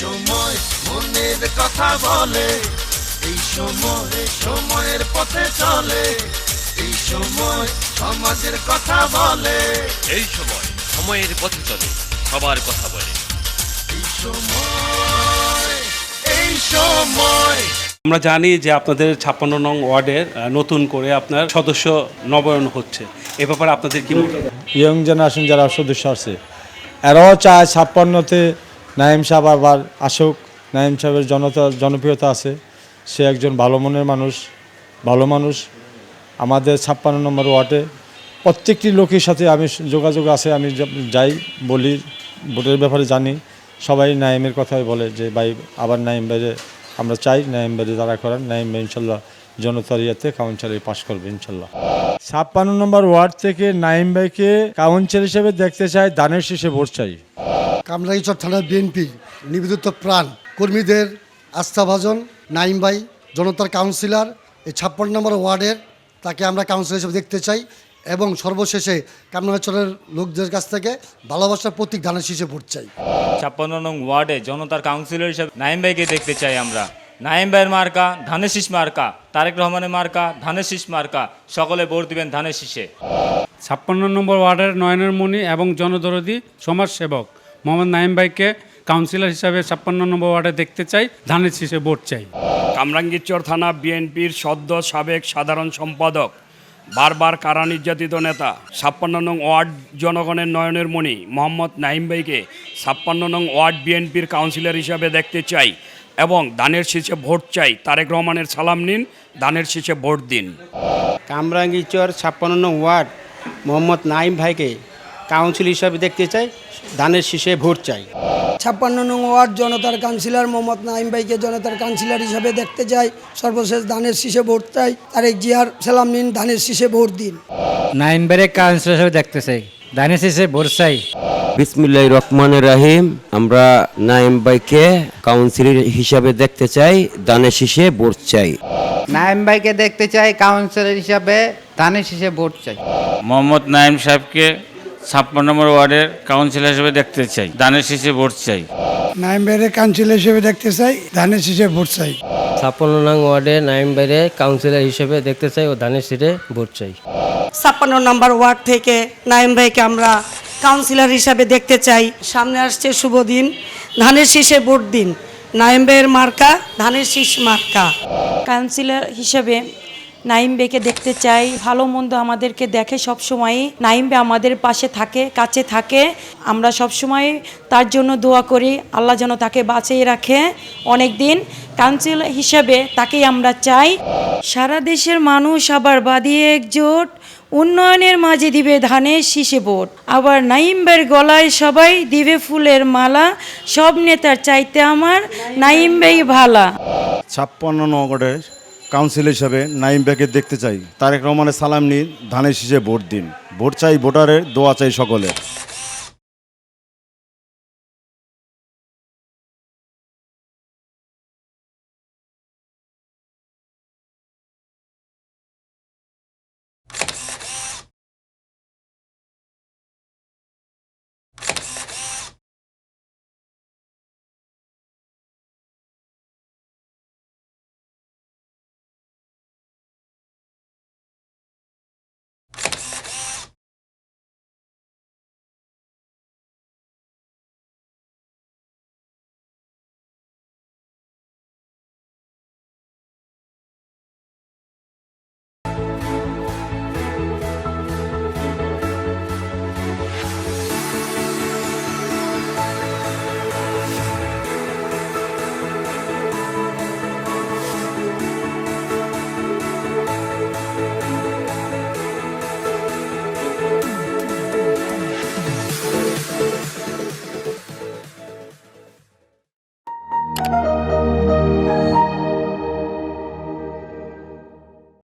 সময় মনের কথা বলে এই সময় সময়ের পথে চলে এই সময় সমাজের কথা বলে। এই সময় সময়ের পথে চলে সবার কথা বলে। এই সময় এই সময়। আমরা জানি যে আপনাদের ছাপ্পান্ন নং ওয়ার্ডের নতুন করে আপনার সদস্য নবায়ন হচ্ছে। এ ব্যাপারে আপনাদের কি? ইয়ং জেনারেশন যারা সদস্য আছে এরাও চায় ছাপ্পান্নতে নাইম সাহেব আবার আসুক। নাইম সাহেবের জনতা, জনপ্রিয়তা আছে। সে একজন ভালো মনের মানুষ, ভালো মানুষ। আমাদের ছাপ্পান্ন নম্বর ওয়ার্ডে প্রত্যেকটি লোকের সাথে আমি যোগাযোগ আছে, আমি যাই বলি, ভোটের ব্যাপারে জানি। সবাই নাইমের কথাই বলে যে, ভাই, আবার নাইম বাইরে আমরা চাই নাইম বাইরে যারা করেন নাইম ভাই ইনশাল্লাহ জনতার ইয়েতে কাউন্সিলে পাশ করবে ইনশাল্লাহ। ছাপ্পান্ন নম্বর ওয়ার্ড থেকে নাইম ভাইকে কাউন্সিল হিসেবে দেখতে চাই, দানের শেষে ভোট চাই। কামরাঙ্গীচর থানার বিএনপি নিবেদিত প্রাণ কর্মীদের আস্থাভাজন নাইম ভাই জনতার কাউন্সিলর এই ছাপ্পান্ন নম্বর ওয়ার্ডের তাকে আমরা কাউন্সিলর হিসেবে দেখতে চাই এবং সর্বশেষে কামরাঙ্গীচরের লোকদের কাছ থেকে ভালোবাসার প্রতীক ধানের শীষে ভোট চাই। ছাপ্পান্ন নং ওয়ার্ডে জনতার কাউন্সিলর হিসেবে নাইম ভাইকে দেখতে চাই আমরা। নাইম ভাইয়ের মার্কা ধানের শীষ মার্কা তারেক রহমানের মার্কা ধানের শীষ মার্কা সকলে ভোট দিবেন ধানের শীষে। ছাপ্পান্ন নম্বর ওয়ার্ডের নয়নের মণি এবং জনদরদি সমাজসেবক। মোহাম্মদ নাইম ভাইকে কাউন্সিলর হিসাবে ছাপ্পান্ন নম্বর ওয়ার্ডে দেখতে চাই ধানের শীষে ভোট চাই। কামরাঙ্গীরচর থানা বিএনপির সদ্য সাবেক সাধারণ সম্পাদক বারবার কারা নির্যাতিত নেতা ছাপ্পান্ন নং ওয়ার্ড জনগণের নয়নের মণি মোহাম্মদ নাইম ভাইকে ছাপ্পান্ন নং ওয়ার্ড বিএনপির কাউন্সিলর হিসাবে দেখতে চাই এবং দানের শীষে ভোট চাই তারেক রহমানের সালাম নিন দানের শীষে ভোট দিন। কামরাঙ্গীচর ছাপ্পান্ন নং ওয়ার্ড মোহাম্মদ নাইম ভাইকে কাউন্সিল হিসাবে দেখতে চাই ধানের শীষে ভোট চাই। ছাপ্পান্ন নং ওয়ার্ড জনতার কাউন্সিলর মোহাম্মদ নাইম ভাইকে জনতার কাউন্সিলর হিসাবে দেখতে চাই সর্বশেষ ধানের শীষে ভোট চাই তারেক জিয়ার সালাম নিন ধানের শীষে ভোট দিন। নাইম ভাইকে কাউন্সিলর হিসাবে দেখতে চাই ধানের শীষে ভোট চাই। বিসমিল্লাহ রহমানের রাহিম আমরা নাইম ভাইকে কাউন্সিলর হিসাবে দেখতে চাই দানে শীষে ভোট চাই। নাইম ভাইকে দেখতে চাই কাউন্সিলর হিসাবে ধানের শীষে ভোট চাই। মোহাম্মদ নাইম সাহেবকে ছাপ্পান্ন নম্বর ওয়ার্ডের কাউন্সিলর হিসেবে দেখতে চাই। ধানের শীষে ভোট চাই। নাইম ভাইয়ের কাউন্সিলর হিসেবে দেখতে চাই ধানের শীষে ভোট চাই। ছাপ্পান্ন নং ওয়ার্ডে নাইম ভাইরে কাউন্সিলর হিসেবে দেখতে চাই ও ধানের শীষে ভোট চাই। ছাপ্পান্ন নম্বর ওয়ার্ড থেকে নাইম ভাইকে আমরা কাউন্সিলর হিসাবে দেখতে চাই। সামনে আসছে শুভ দিন ধানের শীষে ভোট দিন। নাইম ভাইয়ের মার্কা ধানের শীষ মার্কা। কাউন্সিলর হিসেবে নাইম বেকে দেখতে চাই। ভালো মন্দ আমাদেরকে দেখে সব সময় নাইম বে আমাদের পাশে থাকে, কাছে থাকে। আমরা সব সময় তার জন্য দোয়া করি। আল্লাহ যেন তাকে বাঁচিয়ে রাখে। অনেক দিন কাউন্সিল হিসেবে তাকেই আমরা চাই। সারা দেশের মানুষ আবার বাদিয়ে একজোট। উন্নয়নের মাঝে দিবে ধানের শীষে ভোট আবার নাইম্বের গলায় সবাই দিবে ফুলের মালা। সব নেতার চাইতে আমার নাইম বেই ভালা। ছাপ্পান্ন নগরের কাউন্সিল হিসাবে নাইম ব্যাগে দেখতে চাই। তারেক রহমানের সালাম নিন ধানের শীষে ভোট দিন। ভোট চাই ভোটারের, দোয়া চাই সকলের।